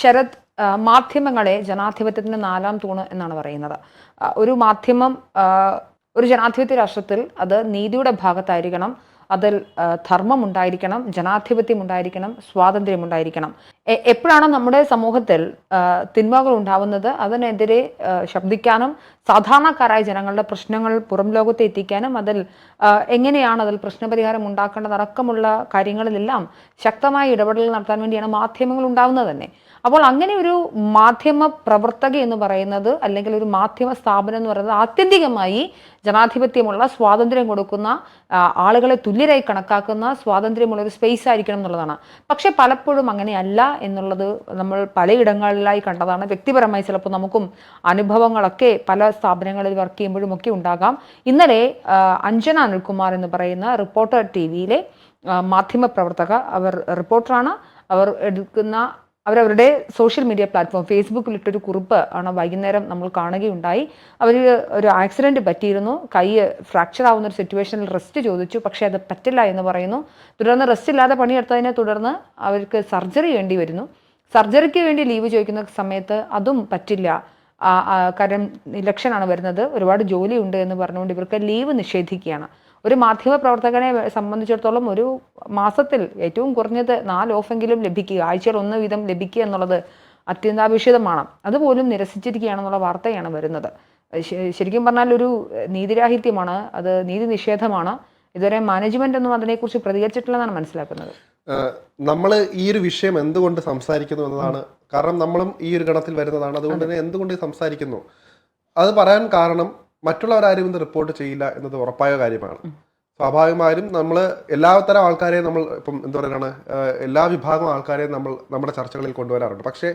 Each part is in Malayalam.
ശരത് മാധ്യമങ്ങളെ ജനാധിപത്യത്തിന്റെ നാലാം തൂണ് എന്നാണ് പറയുന്നത്. ഒരു മാധ്യമം ഒരു ജനാധിപത്യ രാഷ്ട്രത്തിൽ അത് നീതിയുടെ ഭാഗത്തായിരിക്കണം. അതിൽ ആ, ധർമ്മം ഉണ്ടായിരിക്കണം ജനാധിപത്യം ഉണ്ടായിരിക്കണം സ്വാതന്ത്ര്യം ഉണ്ടായിരിക്കണം എപ്പോഴാണ് നമ്മുടെ സമൂഹത്തിൽ തിന്മകൾ ഉണ്ടാവുന്നത് അതിനെതിരെ ശബ്ദിക്കാനും സാധാരണക്കാരായ ജനങ്ങളുടെ പ്രശ്നങ്ങൾ പുറം ലോകത്തെ എത്തിക്കാനും അതിൽ എങ്ങനെയാണ് അതിൽ പ്രശ്നപരിഹാരം ഉണ്ടാക്കേണ്ടത് അടക്കമുള്ള കാര്യങ്ങളിലെല്ലാം ശക്തമായ ഇടപെടൽ നടത്താൻ വേണ്ടിയാണ് മാധ്യമങ്ങൾ ഉണ്ടാവുന്നത് തന്നെ. അപ്പോൾ അങ്ങനെ ഒരു മാധ്യമ പ്രവർത്തക എന്ന് പറയുന്നത് അല്ലെങ്കിൽ ഒരു മാധ്യമ സ്ഥാപനം എന്ന് പറയുന്നത് ആത്യന്തികമായി ജനാധിപത്യമുള്ള സ്വാതന്ത്ര്യം കൊടുക്കുന്ന ആളുകളെ ആളുകളെ തുല്യരായി കണക്കാക്കുന്ന സ്വാതന്ത്ര്യമുള്ള ഒരു സ്പേസ് ആയിരിക്കണം എന്നുള്ളതാണ്. പക്ഷെ പലപ്പോഴും അങ്ങനെയല്ല എന്നുള്ളത് നമ്മൾ പലയിടങ്ങളിലായി കണ്ടതാണ്. വ്യക്തിപരമായി ചിലപ്പോൾ നമുക്കും അനുഭവങ്ങളൊക്കെ പല സ്ഥാപനങ്ങളിൽ വർക്ക് ചെയ്യുമ്പോഴും ഒക്കെ ഉണ്ടാകാം. ഇന്നലെ അഞ്ജന അനിൽകുമാർ എന്ന് പറയുന്ന റിപ്പോർട്ടർ ടി വിയിലെ മാധ്യമ പ്രവർത്തക അവർ റിപ്പോർട്ടറാണ് അവർ എടുക്കുന്ന അവരവരുടെ സോഷ്യൽ മീഡിയ പ്ലാറ്റ്ഫോം ഫേസ്ബുക്കിലിട്ടൊരു കുറിപ്പ് ആണ് വൈകുന്നേരം നമ്മൾ കാണുകയുണ്ടായി. അവർ ഒരു ആക്സിഡന്റ് പറ്റിയിരുന്നു. കൈ ഫ്രാക്ചർ ആവുന്ന ഒരു സിറ്റുവേഷനിൽ റെസ്റ്റ് ചോദിച്ചു. പക്ഷേ അത് പറ്റില്ല എന്ന് പറയുന്നു. തുടർന്ന് റെസ്റ്റ് ഇല്ലാതെ പണിയെടുത്തതിനെ തുടർന്ന് അവർക്ക് സർജറി വേണ്ടി വരുന്നു. സർജറിക്ക് വേണ്ടി ലീവ് ചോദിക്കുന്ന സമയത്ത് അതും പറ്റില്ല. കാരണം ഇലക്ഷനാണ് വരുന്നത്. ഒരുപാട് ജോലിയുണ്ട് എന്ന് പറഞ്ഞുകൊണ്ട് ഇവർക്ക് ലീവ് നിഷേധിക്കുകയാണ്. ഒരു മാധ്യമ പ്രവർത്തകനെ സംബന്ധിച്ചിടത്തോളം ഒരു മാസത്തിൽ ഏറ്റവും കുറഞ്ഞത് നാല് ഓഫെങ്കിലും ലഭിക്കുക ആഴ്ചയിൽ ഒന്ന് വീതം ലഭിക്കുക എന്നുള്ളത് അത്യന്താപേക്ഷിതമാണ്. അതുപോലും നിരസിച്ചിരിക്കുകയാണെന്നുള്ള വാർത്തയാണ് വരുന്നത്. ശരിക്കും പറഞ്ഞാൽ ഒരു നീതിരാഹിത്യമാണ് അത് നീതി നിഷേധമാണ് ഇതുവരെ മാനേജ്മെന്റ് ഒന്നും അതിനെക്കുറിച്ച് പ്രതികരിച്ചിട്ടില്ലെന്നാണ് മനസ്സിലാക്കുന്നത്. നമ്മൾ ഈ ഒരു വിഷയം എന്തുകൊണ്ട് സംസാരിക്കുന്നു എന്നതാണ്. കാരണം നമ്മളും ഈ ഒരു ഗണത്തിൽ വരുന്നതാണ്. അതുകൊണ്ട് തന്നെ എന്തുകൊണ്ട് സംസാരിക്കുന്നു? അത് പറയാൻ കാരണം മറ്റുള്ളവരാരും ഇത് റിപ്പോർട്ട് ചെയ്യില്ല എന്നത് ഉറപ്പായ കാര്യമാണ്. സ്വാഭാവികമായും നമ്മൾ എല്ലാത്തരം ആൾക്കാരെയും നമ്മൾ ഇപ്പം എന്താ പറയുകയാണ് എല്ലാ വിഭാഗം ആൾക്കാരെയും നമ്മൾ നമ്മുടെ ചർച്ചകളിൽ കൊണ്ടുവരാറുണ്ട്. പക്ഷേ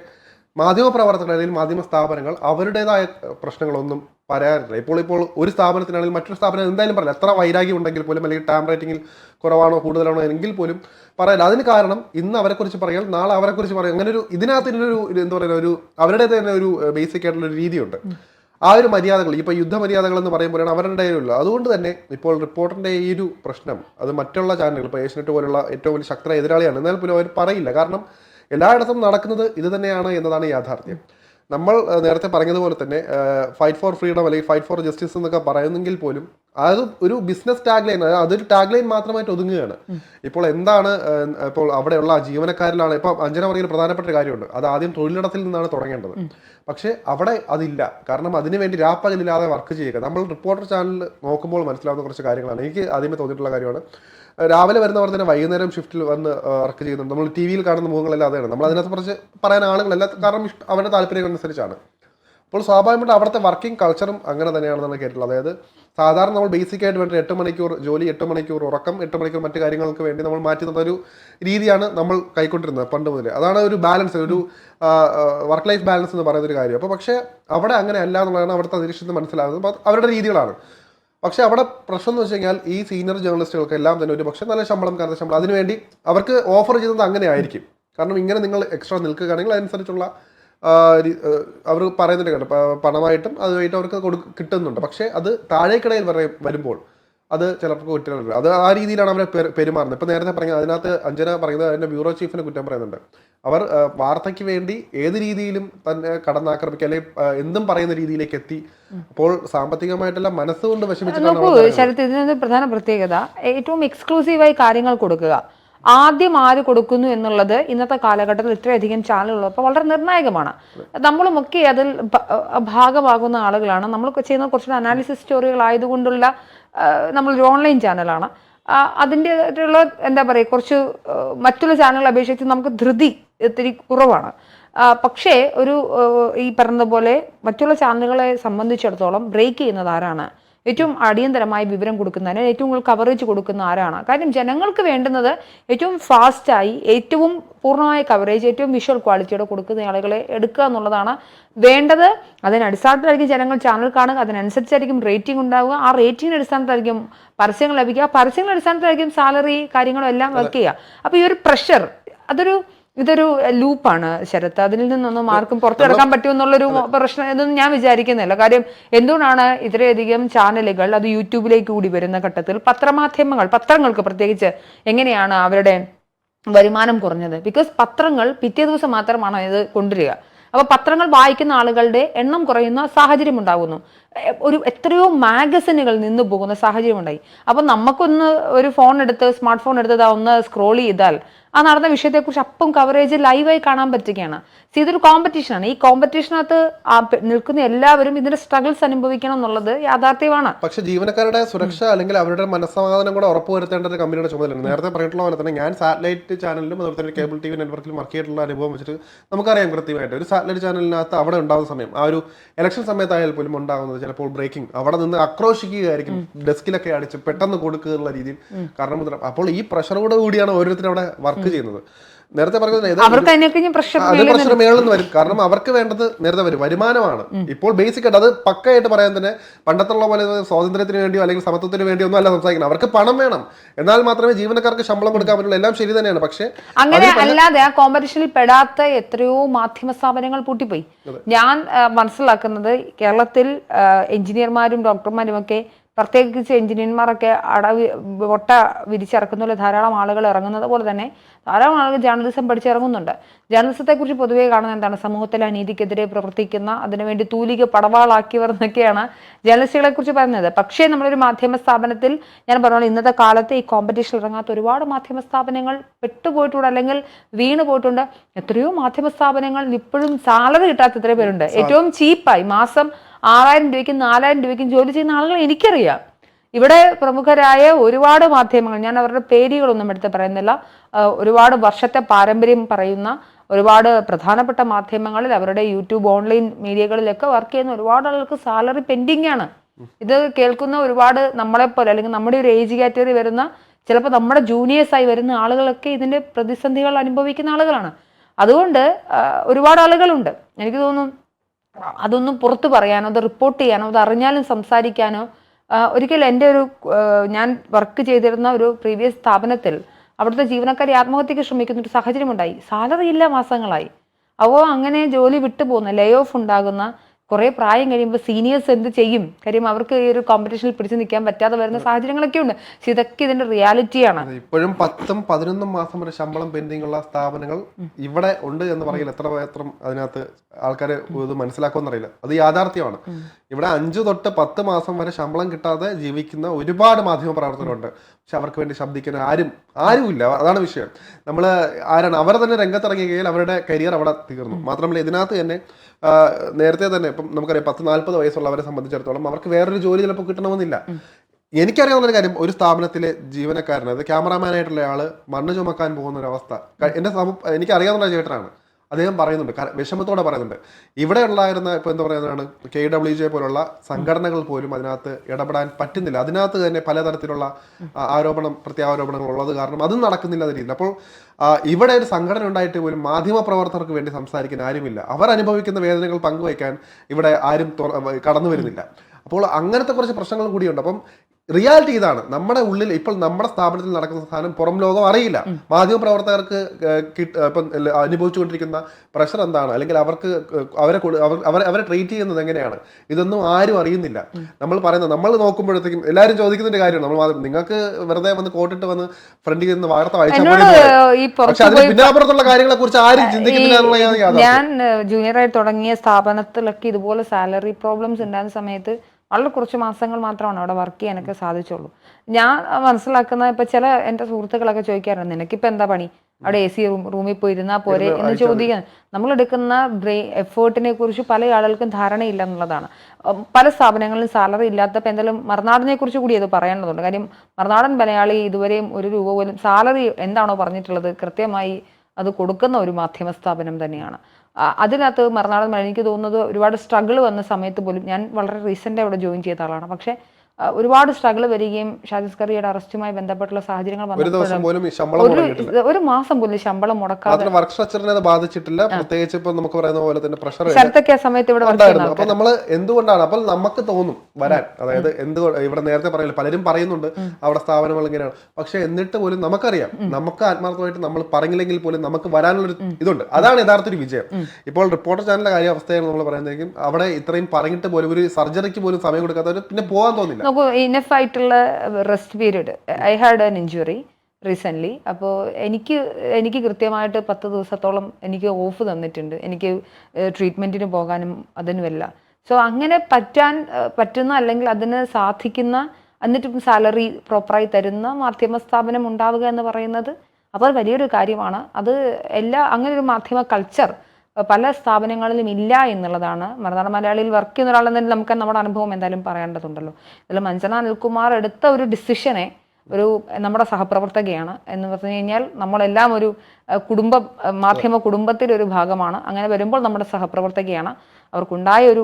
മാധ്യമ പ്രവർത്തകർ അല്ലെങ്കിൽ മാധ്യമ സ്ഥാപനങ്ങൾ അവരുടേതായ പ്രശ്നങ്ങളൊന്നും പറയാറില്ല. ഇപ്പോൾ ഇപ്പോൾ ഒരു സ്ഥാപനത്തിനാണെങ്കിൽ മറ്റൊരു സ്ഥാപനം എന്തായാലും പറയില്ല. എത്ര വൈരാഗ്യം ഉണ്ടെങ്കിൽ പോലും അല്ലെങ്കിൽ ടാം റേറ്റിംഗിൽ കുറവാണോ കൂടുതലാണോ എങ്കിൽ പോലും പറയില്ല. അതിന് കാരണം ഇന്ന് അവരെക്കുറിച്ച് പറയാൽ നാളെ അവരെക്കുറിച്ച് പറയാം അങ്ങനെ ഒരു ഇതിനകത്ത് ഒരു എന്താ പറയുക ഒരു അവരുടെ തന്നെ ഒരു ബേസിക് ആയിട്ടുള്ള ഒരു രീതിയുണ്ട്. ആ ഒരു മര്യാദകൾ ഇപ്പോൾ യുദ്ധമര്യാദകൾ എന്ന് പറയുമ്പോഴാണ് അവരുടെ ഇല്ല അതുകൊണ്ട് തന്നെ ഇപ്പോൾ റിപ്പോർട്ടറിന്റെ ഈ ഒരു പ്രശ്നം അത് മറ്റുള്ള ചാനലുകൾ ഇപ്പോൾ ഏഷ്യനെറ്റ് പോലുള്ള ഏറ്റവും വലിയ ശക്തരായ എതിരാളിയാണ്. എന്നാൽ പോലും അവർ പറയില്ല. കാരണം എല്ലായിടത്തും നടക്കുന്നത് ഇത് തന്നെയാണ് എന്നതാണ് യാഥാർത്ഥ്യം. നമ്മൾ നേരത്തെ പറഞ്ഞതുപോലെ തന്നെ ഫൈറ്റ് ഫോർ ഫ്രീഡം അല്ലെങ്കിൽ ഫൈറ്റ് ഫോർ ജസ്റ്റിസ് എന്നൊക്കെ പറയുന്നെങ്കിൽ പോലും അത് ഒരു ബിസിനസ് ടാഗ് ലൈൻ അതൊരു ടാഗ് ലൈൻ മാത്രമായിട്ട് ഒതുങ്ങുകയാണ്. ഇപ്പോൾ എന്താണ് ഇപ്പോൾ അവിടെയുള്ള ജീവനക്കാരിലാണ് ഇപ്പോൾ അഞ്ജന പറയുന്ന പ്രധാനപ്പെട്ട കാര്യമുണ്ട്. അത് ആദ്യം തൊഴിലിടത്തിൽ നിന്നാണ് തുടങ്ങേണ്ടത്. പക്ഷേ അവിടെ അതില്ല. കാരണം അതിനുവേണ്ടി രാപ്പകലില്ലാതെ വർക്ക് ചെയ്യുക. നമ്മൾ റിപ്പോർട്ടർ ചാനൽ നോക്കുമ്പോൾ മനസ്സിലാവുന്ന കുറച്ച് കാര്യങ്ങളാണ്. എനിക്ക് ആദ്യമേ തോന്നിയിട്ടുള്ള കാര്യമാണ്. രാവിലെ വരുന്നവർ തന്നെ വൈകുന്നേരം ഷിഫ്റ്റിൽ വന്ന് വർക്ക് ചെയ്യുന്നുണ്ട്. നമ്മൾ ടി വിയിൽ കാണുന്ന മുഖങ്ങളെല്ലാം അതാണ്. നമ്മൾ അതിനകത്ത് കുറച്ച് പറയാൻ ആളുകളല്ല. കാരണം അവരുടെ താല്പര്യം അനുസരിച്ചാണ്. അപ്പോൾ സ്വാഭാവികമായിട്ട് അവിടുത്തെ വർക്കിംഗ് കൾച്ചറും അങ്ങനെ തന്നെയാണെന്നാണ് കേട്ടിട്ടുള്ളത്. അതായത് സാധാരണ നമ്മൾ ബേസിക് ആയിട്ട് വേണ്ട എട്ട് മണിക്കൂർ ജോലി എട്ട് മണിക്കൂർ ഉറക്കം എട്ട് മണിക്കൂർ മറ്റു കാര്യങ്ങൾക്ക് വേണ്ടി നമ്മൾ മാറ്റി തന്ന ഒരു രീതിയാണ് നമ്മൾ കൈക്കൊണ്ടിരുന്നത് പണ്ട് മുതലേ. അതാണ് ഒരു ബാലൻസ് ഒരു വർക്ക് ലൈഫ് ബാലൻസ് എന്ന് പറയുന്ന ഒരു കാര്യം. അപ്പോൾ പക്ഷേ അവിടെ അങ്ങനെ അല്ല എന്നുള്ളതാണ് അവിടുത്തെ നിരീക്ഷണത്തിൽ മനസ്സിലാകുന്നത്. അപ്പോൾ അവരുടെ രീതികളാണ്. പക്ഷേ അവിടെ പ്രശ്നം എന്ന് വെച്ച് കഴിഞ്ഞാൽ ഈ സീനിയർ ജേർണലിസ്റ്റുകൾക്ക് എല്ലാം തന്നെ ഒരു പക്ഷേ നല്ല ശമ്പളം കാരണം ശമ്പളം. അതിനുവേണ്ടി അവർക്ക് ഓഫർ ചെയ്യുന്നത് അങ്ങനെ ആയിരിക്കും. കാരണം ഇങ്ങനെ നിങ്ങൾ എക്സ്ട്രാ നിൽക്കുകയാണെങ്കിൽ അതനുസരിച്ചുള്ള അവർ പറയുന്നുണ്ട് കേട്ടോ പണമായിട്ടും അതുമായിട്ട് അവർക്ക് കൊടു കിട്ടുന്നുണ്ട്. പക്ഷേ അത് താഴേക്കിടയിൽ പറയും വരുമ്പോൾ അത് ചിലപ്പോൾ കുറ്റം അത് ആ രീതിയിലാണ് അവരെ പെരു- പെരുമാറുന്നത്. ഇപ്പം നേരത്തെ പറഞ്ഞ അതിനകത്ത് അഞ്ജന പറയുന്നത് അതിന്റെ ബ്യൂറോ ചീഫിനെ കുറ്റം പറയുന്നുണ്ട്. അവർ വാർത്തയ്ക്ക് വേണ്ടി ഏത് രീതിയിലും തന്നെ കടന്നാക്രമിക്കുക അല്ലെങ്കിൽ എന്തും പറയുന്ന രീതിയിലേക്ക് എത്തി. അപ്പോൾ സാമ്പത്തികമായിട്ടല്ല മനസ്സുകൊണ്ട് വിഷമിച്ചിട്ടാണ് അവർ ശരത് ഇതിനൊരു പ്രധാന പ്രത്യേകത. ഏറ്റവും എക്സ്ക്ലൂസീവായി കാര്യങ്ങൾ കൊടുക്കുക. ആദ്യം ആര് കൊടുക്കുന്നു എന്നുള്ളത് ഇന്നത്തെ കാലഘട്ടത്തിൽ ഇത്രയധികം ചാനലുള്ളപ്പോൾ വളരെ നിർണായകമാണ്. നമ്മളുമൊക്കെ അതിൽ ഭാഗമാകുന്ന ആളുകളാണ്. നമ്മൾ ചെയ്യുന്ന കുറച്ചുകൂടെ അനാലിസിസ് സ്റ്റോറികൾ ആയതുകൊണ്ടുള്ള നമ്മളൊരു ഓൺലൈൻ ചാനലാണ് അതിന്റെ അതിന്റെതായിട്ടുള്ള എന്താ പറയുക കുറച്ച് മറ്റുള്ള ചാനലുകളെ അപേക്ഷിച്ച് നമുക്ക് ധൃതി ഇത്തിരി കുറവാണ്. പക്ഷേ ഒരു ഈ പറഞ്ഞതുപോലെ മറ്റുള്ള ചാനലുകളെ സംബന്ധിച്ചിടത്തോളം ബ്രേക്ക് ചെയ്യുന്നത് ആരാണ്? ഏറ്റവും അടിയന്തരമായി വിവരം കൊടുക്കുന്നതിന് ഏറ്റവും കൂടുതൽ കവറേജ് കൊടുക്കുന്ന ആരാണ്? കാര്യം ജനങ്ങൾക്ക് വേണ്ടുന്നത് ഏറ്റവും ഫാസ്റ്റായി ഏറ്റവും പൂർണമായ കവറേജ് ഏറ്റവും വിഷ്വൽ ക്വാളിറ്റിയോടെ കൊടുക്കുന്ന ആളുകളെ എടുക്കുക എന്നുള്ളതാണ് വേണ്ടത്. അതിന് അടിസ്ഥാനത്തിലായിരിക്കും ജനങ്ങൾ ചാനൽ കാണുക. അതിനനുസരിച്ചായിരിക്കും റേറ്റിംഗ് ഉണ്ടാവുക. ആ റേറ്റിംഗിന് അടിസ്ഥാനത്തിലായിരിക്കും പരസ്യങ്ങൾ ലഭിക്കുക. ആ പരസ്യങ്ങളുടെ അടിസ്ഥാനത്തിലായിരിക്കും സാലറി കാര്യങ്ങളും എല്ലാം വർക്ക് ചെയ്യുക. അപ്പോൾ ഈ ഒരു പ്രഷർ അതൊരു ഇതൊരു ലൂപ്പാണ് ശരത്ത് അതിൽ നിന്നൊന്നും ആർക്കും പുറത്തിറക്കാൻ പറ്റുമെന്നുള്ളൊരു പ്രശ്നം ഇതൊന്നും ഞാൻ വിചാരിക്കുന്നില്ല. കാര്യം എന്തുകൊണ്ടാണ് ഇത്രയധികം ചാനലുകൾ അത് യൂട്യൂബിലേക്ക് കൂടി വരുന്ന ഘട്ടത്തിൽ പത്രമാധ്യമങ്ങൾ പത്രങ്ങൾക്ക് പ്രത്യേകിച്ച് എങ്ങനെയാണ് അവരുടെ വരുമാനം കുറഞ്ഞത്? ബിക്കോസ് പത്രങ്ങൾ പിറ്റേ ദിവസം മാത്രമാണ് ഇത് കൊണ്ടുവരിക. അപ്പോൾ പത്രങ്ങൾ വായിക്കുന്ന ആളുകളുടെ എണ്ണം കുറയുന്ന സാഹചര്യം ഉണ്ടാകുന്നു. ഒരു എത്രയോ മാഗസിനുകൾ നിന്ന് പോകുന്ന സാഹചര്യം ഉണ്ടായി അപ്പോൾ നമുക്കൊന്ന് ഒരു ഫോൺ എടുത്ത് സ്മാർട്ട് ഫോൺ എടുത്ത് ഒന്ന് സ്ക്രോൾ ചെയ്താൽ ആ നടന്ന വിഷയത്തെക്കുറിച്ച് അപ്പം കവറേജ് ലൈവായി കാണാൻ പറ്റുകയാണ്. സോ ഇതൊരു കോമ്പറ്റീഷനാണ് ഈ കോമ്പറ്റീഷനകത്ത് നിൽക്കുന്ന എല്ലാവരും ഇതിന്റെ സ്ട്രഗിൾസ് അനുഭവിക്കണം എന്നുള്ളത് യാഥാർത്ഥ്യമാണ്. പക്ഷേ ജീവനക്കാരുടെ സുരക്ഷ അല്ലെങ്കിൽ അവരുടെ മനസ്സമാധാനം കൂടെ ഉറപ്പുവരുത്തേണ്ട ഒരു കമ്പനിയുടെ ചുമതലയാണ്. നേരത്തെ പറഞ്ഞിട്ടുള്ള പോലെ തന്നെ ഞാൻ സാറ്റലൈറ്റ് ചാനലിലും അതുപോലെ തന്നെ കേബിൾ ടി വി നെറ്റ്വർക്കിലും വർക്ക് ചെയ്തിട്ടുള്ള അനുഭവം വെച്ചിട്ട് നമുക്കറിയാം കൃത്യമായിട്ട്. ഒരു സാറ്റലൈറ്റ് ചാനലിനകത്ത് അവിടെ ഉണ്ടാകുന്ന സമയം ആ ഒരു ഇലക്ഷൻ സമയത്തായാൽ പോലും ഉണ്ടാകുന്നത് ചിലപ്പോൾ ബ്രേക്കിംഗ് അവിടെ നിന്ന് ആക്രോശിക്കുകയായിരിക്കും ഡെസ്കിലൊക്കെ അടിച്ച് പെട്ടെന്ന് കൊടുക്കുക എന്നുള്ള രീതിയിൽ കാരണം അപ്പോൾ ഈ പ്രഷറോട് കൂടിയാണ് ഓരോരുത്തരും അവിടെ വർക്ക് ചെയ്യുന്നത്. നേരത്തെ പറഞ്ഞത് പ്രഷർ മേളിൽ നിന്ന് വരും. കാരണം അവർക്ക് വേണ്ടത് നേരത്തെ വരും. വരുമാനമാണ്. ഇപ്പോൾ ബേസിക് ആയിട്ട് അത് പക്കയായിട്ട് പറയാൻ തന്നെ പണ്ടത്തുള്ള പോലെ സ്വാതന്ത്ര്യത്തിന് വേണ്ടിയോ അല്ലെങ്കിൽ സമത്വത്തിന് വേണ്ടിയോ ഒന്നും അല്ല സംസാരിക്കണം അവർക്ക് പണം വേണം. എന്നാൽ മാത്രമേ ജീവനക്കാർക്ക് ശമ്പളം കൊടുക്കാൻ പറ്റുള്ളൂ. എല്ലാം ശരി തന്നെയാണ്. പക്ഷേ അങ്ങനെ അല്ലാതെ ആ കോമ്പറ്റീഷനിൽ പെടാത്ത എത്രയോ മാധ്യമ സ്ഥാപനങ്ങൾ പൂട്ടിപ്പോയി. ഞാൻ മനസ്സിലാക്കുന്നത് കേരളത്തിൽ എഞ്ചിനീയർമാരും ഡോക്ടർമാരും ഒക്കെ പ്രത്യേകിച്ച് എഞ്ചിനീയർമാരൊക്കെ ഒട്ട വിരിച്ചിറക്കുന്ന പോലെ ധാരാളം ആളുകൾ ഇറങ്ങുന്നത് പോലെ തന്നെ ധാരാളം ആളുകൾ ജേർണലിസം പഠിച്ചിറങ്ങുന്നുണ്ട്. ജേർണലിസത്തെക്കുറിച്ച് പൊതുവേ കാണുന്നത് എന്താണ്? സമൂഹത്തിലെ അനീതിക്കെതിരെ പ്രവർത്തിക്കുന്ന അതിനുവേണ്ടി തൂലിക പടവാളാക്കിയവർ എന്നൊക്കെയാണ് ജേർണലിസ്റ്റുകളെ കുറിച്ച് പറയുന്നത്. പക്ഷേ നമ്മളൊരു മാധ്യമ സ്ഥാപനത്തിൽ ഞാൻ പറഞ്ഞ ഇന്നത്തെ കാലത്ത് ഈ കോമ്പറ്റീഷൻ ഇറങ്ങാത്ത ഒരുപാട് മാധ്യമ സ്ഥാപനങ്ങൾ പെട്ടുപോയിട്ടുണ്ട് അല്ലെങ്കിൽ വീണ് പോയിട്ടുണ്ട് എത്രയോ മാധ്യമ സ്ഥാപനങ്ങൾ ഇപ്പോഴും സാലറി കിട്ടാത്ത എത്ര പേരുണ്ട്. ഏറ്റവും ചീപ്പായി മാസം ആറായിരം രൂപയ്ക്കും നാലായിരം രൂപയ്ക്കും ജോലി ചെയ്യുന്ന ആളുകൾ എനിക്കറിയാം. ഇവിടെ പ്രമുഖരായ ഒരുപാട് മാധ്യമങ്ങൾ ഞാൻ അവരുടെ പേരുകളൊന്നും എടുത്ത് പറയുന്നില്ല. ഒരുപാട് വർഷത്തെ പാരമ്പര്യം പറയുന്ന ഒരുപാട് പ്രധാനപ്പെട്ട മാധ്യമങ്ങളിൽ അവരുടെ യൂട്യൂബ് ഓൺലൈൻ മീഡിയകളിലൊക്കെ വർക്ക് ചെയ്യുന്ന ഒരുപാട് ആളുകൾക്ക് സാലറി പെൻഡിങ് ആണ് ഇത് കേൾക്കുന്ന ഒരുപാട് നമ്മളെപ്പോലെ അല്ലെങ്കിൽ നമ്മുടെ ഒരു ഏജ് കാറ്റഗറി വരുന്ന ചിലപ്പോൾ നമ്മുടെ ജൂനിയേഴ്സ് ആയി വരുന്ന ആളുകളൊക്കെ ഇതിന്റെ പ്രതിസന്ധികൾ അനുഭവിക്കുന്ന ആളുകളാണ്. അതുകൊണ്ട് ഒരുപാട് ആളുകളുണ്ട്. എനിക്ക് തോന്നുന്നു അതൊന്നും പുറത്തു പറയാനോ അത് റിപ്പോർട്ട് ചെയ്യാനോ അത് അറിഞ്ഞാലും സംസാരിക്കാനോ ഒരിക്കൽ എന്റെ ഒരു ഞാൻ വർക്ക് ചെയ്തിരുന്ന ഒരു പ്രീവിയസ് സ്ഥാപനത്തിൽ അവിടുത്തെ ജീവനക്കാരി ആത്മഹത്യക്ക് ശ്രമിക്കുന്ന ഒരു സാഹചര്യമുണ്ടായി. സാലറി ഇല്ല മാസങ്ങളായി. അപ്പോൾ അങ്ങനെ ജോലി വിട്ടു പോകുന്ന ലേ ഓഫ് ഉണ്ടാകുന്ന കുറേ പ്രായം കഴിയുമ്പോൾ സീനിയേഴ്സ് എന്ത് ചെയ്യും? കാര്യം അവർക്ക് ഈ ഒരു കോമ്പറ്റീഷനിൽ പിടിച്ചു നിൽക്കാൻ പറ്റാതെ വരുന്ന സാഹചര്യങ്ങളൊക്കെ ഉണ്ട്. പക്ഷെ ഇതൊക്കെ ഇതിന്റെ റിയാലിറ്റിയാണ് ഇപ്പോഴും പത്തും പതിനൊന്നും മാസം വരെ ശമ്പളം പെൻഡിങ് ഉള്ള സ്ഥാപനങ്ങൾ ഇവിടെ ഉണ്ട് എന്ന് പറയില്ല. എത്ര മാത്രം അതിനകത്ത് ആൾക്കാർ ഇത് മനസ്സിലാക്കുമെന്നറിയില്ല അത് യാഥാർത്ഥ്യമാണ്. ഇവിടെ അഞ്ച് തൊട്ട് പത്ത് മാസം വരെ ശമ്പളം കിട്ടാതെ ജീവിക്കുന്ന ഒരുപാട് മാധ്യമ പ്രവർത്തകരുണ്ട്. പക്ഷെ അവർക്ക് വേണ്ടി ശബ്ദിക്കാൻ ആരും ആരുമില്ല. അതാണ് വിഷയം. നമ്മൾ ആരാണ്? അവർ തന്നെ രംഗത്തിറങ്ങി കഴിഞ്ഞാൽ അവരുടെ കരിയർ അവിടെ തീർന്നു. മാത്രമല്ല ഇതിനകത്ത് തന്നെ നേരത്തെ തന്നെ ഇപ്പം നമുക്കറിയാം പത്ത് നാൽപ്പത് വയസ്സുള്ളവരെ സംബന്ധിച്ചിടത്തോളം അവർക്ക് വേറൊരു ജോലി ചിലപ്പോൾ കിട്ടണമെന്നില്ല. എനിക്കറിയാവുന്ന ഒരു കാര്യം ഒരു സ്ഥാപനത്തിലെ ജീവനക്കാരൻ അത് ക്യാമറാമാനായിട്ടുള്ള ആൾ മണ്ണ് ചുമക്കാൻ പോകുന്ന ഒരു അവസ്ഥ എന്റെ എനിക്ക് അറിയാവുന്ന ചേട്ടനാണ്. അദ്ദേഹം പറയുന്നുണ്ട് വിഷമത്തോടെ പറയുന്നുണ്ട്. ഇവിടെ ഉണ്ടായിരുന്ന ഇപ്പോൾ എന്താ പറയുന്നതാണ്? കെ ഡബ്ല്യു ജെ പോലുള്ള സംഘടനകൾ പോലും അതിനകത്ത് ഇടപെടാൻ പറ്റുന്നില്ല. അതിനകത്ത് തന്നെ പലതരത്തിലുള്ള ആരോപണം പ്രത്യാരോപണങ്ങൾ ഉള്ളത് കാരണം അതും നടക്കുന്നില്ല എന്ന രീതിയിൽ. അപ്പോൾ ഇവിടെ ഒരു സംഘടന ഉണ്ടായിട്ട് പോലും മാധ്യമ പ്രവർത്തകർക്ക് വേണ്ടി സംസാരിക്കാൻ ആരുമില്ല. അവർ അനുഭവിക്കുന്ന വേദനകൾ പങ്കുവയ്ക്കാൻ ഇവിടെ ആരും കടന്നു വരുന്നില്ല. അപ്പോൾ അങ്ങനത്തെ കുറച്ച് പ്രശ്നങ്ങൾ കൂടിയുണ്ട്. അപ്പം റിയാലിറ്റി ഇതാണ്. നമ്മുടെ ഉള്ളിൽ ഇപ്പോൾ നമ്മുടെ സ്ഥാപനത്തിൽ നടക്കുന്ന സാധനം പുറം ലോകം അറിയില്ല. മാധ്യമ പ്രവർത്തകർക്ക് ഇപ്പം അനുഭവിച്ചുകൊണ്ടിരിക്കുന്ന പ്രഷർ എന്താണ്? അല്ലെങ്കിൽ അവർക്ക് അവരെ അവർ അവരെ അവരെ ട്രീറ്റ് ചെയ്യുന്നത് എങ്ങനെയാണ്? ഇതൊന്നും ആരും അറിയുന്നില്ല. നമ്മൾ പറയുന്നത് നമ്മൾ നോക്കുമ്പോഴത്തേക്കും എല്ലാവരും ചോദിക്കുന്ന ഒരു കാര്യമാണ്. നമ്മൾ നിങ്ങൾക്ക് വെറുതെ വന്ന് കോട്ടിട്ട് വന്ന് ഫ്രണ്ടിൽ നിന്ന് വാർത്ത വായിച്ചാൽ കാര്യങ്ങളെ കുറിച്ച് ആരും ചിന്തിക്കുന്നില്ല ഞാൻ ജൂനിയറായി തുടങ്ങിയ സ്ഥാപനത്തിലൊക്കെ ഇതുപോലെ സാലറി പ്രോബ്ലംസ് ഉണ്ടാകുന്ന സമയത്ത് വളരെ കുറച്ച് മാസങ്ങൾ മാത്രമാണ് അവിടെ വർക്ക് ചെയ്യാനൊക്കെ സാധിച്ചുള്ളൂ. ഞാൻ മനസ്സിലാക്കുന്ന ഇപ്പൊ ചില എന്റെ സുഹൃത്തുക്കളൊക്കെ ചോദിക്കാറുണ്ട് നിനക്കിപ്പോ എന്താ പണി? അവിടെ എ സി റൂം റൂമിൽ പോയി ഇരുന്നാൽ പോരെ എന്ന് ചോദിക്കാൻ നമ്മൾ എടുക്കുന്ന ബ്രെയിൻ എഫേർട്ടിനെ കുറിച്ച് പല ആളുകൾക്കും ധാരണയില്ല എന്നുള്ളതാണ്. പല സ്ഥാപനങ്ങളിലും സാലറി ഇല്ലാത്തപ്പോൾ എന്തായാലും മറുനാടിനെ കുറിച്ച് കൂടി അത് പറയേണ്ടതുണ്ട് കാര്യം മറുനാടൻ മലയാളി ഇതുവരെയും ഒരു രൂപ പോലും സാലറി എന്താണോ പറഞ്ഞിട്ടുള്ളത് കൃത്യമായി അത് കൊടുക്കുന്ന ഒരു മാധ്യമ സ്ഥാപനം തന്നെയാണ്. അതിനകത്ത് മറുനാടൻ എനിക്ക് തോന്നുന്നത് ഒരുപാട് സ്ട്രഗിൾ വന്ന സമയത്ത് പോലും ഞാൻ വളരെ റീസെന്റ് അവിടെ ജോയിൻ ചെയ്ത ആളാണ്. പക്ഷേ ഒരുപാട് സ്ട്രഗിൾ വരികയും ഷാജിസ് കറിയുടെ അറസ്റ്റുമായി ബന്ധപ്പെട്ടുള്ള സാഹചര്യങ്ങൾ ഒരു ദിവസം പോലും ശമ്പളം ഒരു മുടങ്ങിയിട്ടില്ല. ഒരു മാസം പോലും ശമ്പളം മുടക്കാതെ മാത്രം വർക്ക് സ്ട്രക്ചറിനെ അത് ബാധിച്ചിട്ടില്ല. പ്രത്യേകിച്ച് ഇപ്പൊ നമുക്ക് പറയുന്ന പോലെ തന്നെ പ്രഷർ ശരത്തൊക്കെ ആ സമയത്ത് ഇവിടെ വർക്ക് ചെയ്യുന്ന അപ്പൊ നമ്മൾ എന്തുകൊണ്ടാണ്? അപ്പോൾ നമുക്ക് തോന്നും വരാൻ. അതായത് എന്തുകൊണ്ട് ഇവിടെ നേരത്തെ പറയില്ല പലരും പറയുന്നുണ്ട് അവിടെ സ്ഥാപനങ്ങൾ ഇങ്ങനെയാണ്. പക്ഷെ എന്നിട്ട് പോലും നമുക്കറിയാം. നമുക്ക് ആത്മാർത്ഥമായിട്ട് നമ്മൾ പറഞ്ഞില്ലെങ്കിൽ പോലും നമുക്ക് വരാനുള്ളൊരു ഇതുണ്ട്. അതാണ് യഥാർത്ഥ ഒരു വിജയം. ഇപ്പോൾ റിപ്പോർട്ടർ ചാനലിന്റെ കാര്യ അവസ്ഥയാണ് നമ്മൾ പറയുന്നതെങ്കിൽ അവിടെ ഇത്രയും പറഞ്ഞിട്ട് പോലും ഒരു സർജറിക്ക് പോലും സമയം കൊടുക്കാത്തവർ പിന്നെ പോകാൻ തോന്നില്ല. നോക്കൂ ഇനഫ് ആയിട്ടുള്ള rest period I had an injury recently അപ്പോൾ എനിക്ക് എനിക്ക് കൃത്യമായിട്ട് പത്ത് ദിവസത്തോളം എനിക്ക് ഓഫ് തന്നിട്ടുണ്ട്. എനിക്ക് ട്രീറ്റ്മെന്റിന് പോകാനും അതിനുമല്ല. സോ അങ്ങനെ പറ്റാൻ പറ്റുന്ന അല്ലെങ്കിൽ അതിന് സാധിക്കുന്ന എന്നിട്ടും സാലറി പ്രോപ്പറായി തരുന്ന മാധ്യമ സ്ഥാപനം ഉണ്ടാവുക എന്ന് പറയുന്നത് അപ്പോൾ വലിയൊരു കാര്യമാണ്. അത് എല്ലാ അങ്ങനെ ഒരു മാധ്യമ കൾച്ചർ പല സ്ഥാപനങ്ങളിലും ഇല്ല എന്നുള്ളതാണ്. മറുനാട് മലയാളിയിൽ വർക്ക് ചെയ്യുന്ന ഒരാളെന്ന നമുക്ക് നമ്മുടെ അനുഭവം എന്തായാലും പറയേണ്ടതുണ്ടല്ലോ. ഇതിൽ മഞ്ജന അനിൽകുമാർ എടുത്ത ഒരു ഡിസിഷനെ ഒരു നമ്മുടെ സഹപ്രവർത്തകയാണ് എന്ന് പറഞ്ഞു കഴിഞ്ഞാൽ നമ്മളെല്ലാം ഒരു കുടുംബ മാധ്യമ കുടുംബത്തിന്റെ ഒരു ഭാഗമാണ്. അങ്ങനെ വരുമ്പോൾ നമ്മുടെ സഹപ്രവർത്തകയാണ്. അവർക്കുണ്ടായ ഒരു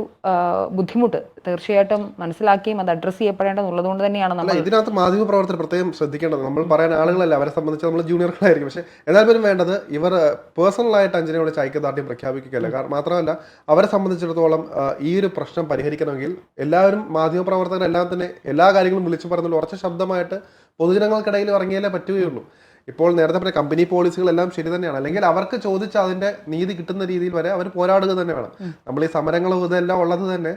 ബുദ്ധിമുട്ട് തീർച്ചയായിട്ടും മനസ്സിലാക്കിയും അത് അഡ്രസ്സ് ചെയ്യപ്പെടേണ്ടതുള്ളത് കൊണ്ട് തന്നെയാണ് നമ്മൾ ഇതിനകത്ത് മാധ്യമ പ്രവർത്തകർ പ്രത്യേകം ശ്രദ്ധിക്കേണ്ടത് നമ്മൾ പറയാൻ ആളുകളല്ല അവരെ സംബന്ധിച്ച് നമ്മൾ ജൂനിയറുകളായിരിക്കും പക്ഷേ എന്നാൽ പോലും വേണ്ടത് ഇവർ പേഴ്സണലായിട്ട് അഞ്ജനയോട് ഐക്യദാർഢ്യം പ്രഖ്യാപിക്കുകയല്ല. കാരണം മാത്രമല്ല അവരെ സംബന്ധിച്ചിടത്തോളം ഈ ഒരു പ്രശ്നം പരിഹരിക്കണമെങ്കിൽ എല്ലാവരും മാധ്യമ പ്രവർത്തകരെല്ലാം തന്നെ എല്ലാ കാര്യങ്ങളും വിളിച്ചു പറഞ്ഞുള്ള ഉറച്ച ശബ്ദമായിട്ട് പൊതുജനങ്ങൾക്കിടയിൽ ഇറങ്ങിയാലേ പറ്റുകയുള്ളൂ. ഇപ്പോൾ നേരത്തെ പറഞ്ഞ കമ്പനി പോളിസികളെല്ലാം ശരി തന്നെയാണ്. അല്ലെങ്കിൽ അവർക്ക് ചോദിച്ച അതിന്റെ നീതി കിട്ടുന്ന രീതിയിൽ വരെ അവർ പോരാടുക തന്നെ വേണം. നമ്മൾ ഈ സമരങ്ങളും ഇതെല്ലാം ഉള്ളത് തന്നെ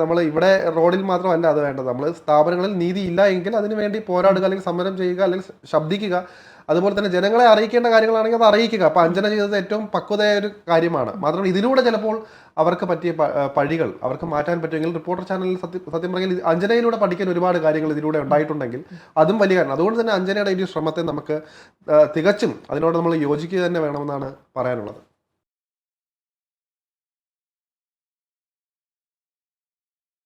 നമ്മൾ ഇവിടെ റോഡിൽ മാത്രമല്ല അത് വേണ്ടത്. നമ്മൾ സ്ഥാപനങ്ങളിൽ നീതി ഇല്ല എങ്കിൽ അതിനു വേണ്ടി പോരാടുക അല്ലെങ്കിൽ സമരം ചെയ്യുക അല്ലെങ്കിൽ ശബ്ദിക്കുക. അതുപോലെ തന്നെ ജനങ്ങളെ അറിയിക്കേണ്ട കാര്യങ്ങളാണെങ്കിൽ അത് അറിയിക്കുക. അപ്പോൾ അഞ്ജന ചെയ്തത് ഏറ്റവും പക്വതയായ ഒരു കാര്യമാണ്. മാത്രമല്ല ഇതിലൂടെ ചിലപ്പോൾ അവർക്ക് പറ്റിയ പഴികൾ അവർക്ക് മാറ്റാൻ പറ്റുമെങ്കിൽ റിപ്പോർട്ടർ ചാനലിൽ സത്യം സത്യം പറഞ്ഞാൽ അഞ്ജനയിലൂടെ പഠിക്കാൻ ഒരുപാട് കാര്യങ്ങൾ ഇതിലൂടെ ഉണ്ടായിട്ടുണ്ടെങ്കിൽ അതും വലിയ കാരണം. അതുകൊണ്ട് തന്നെ അഞ്ജനയുടെ ഈ ശ്രമത്തെ നമുക്ക് തികച്ചും അതിനോട് നമ്മൾ യോജിക്കുക തന്നെ വേണമെന്നാണ് പറയാനുള്ളത്.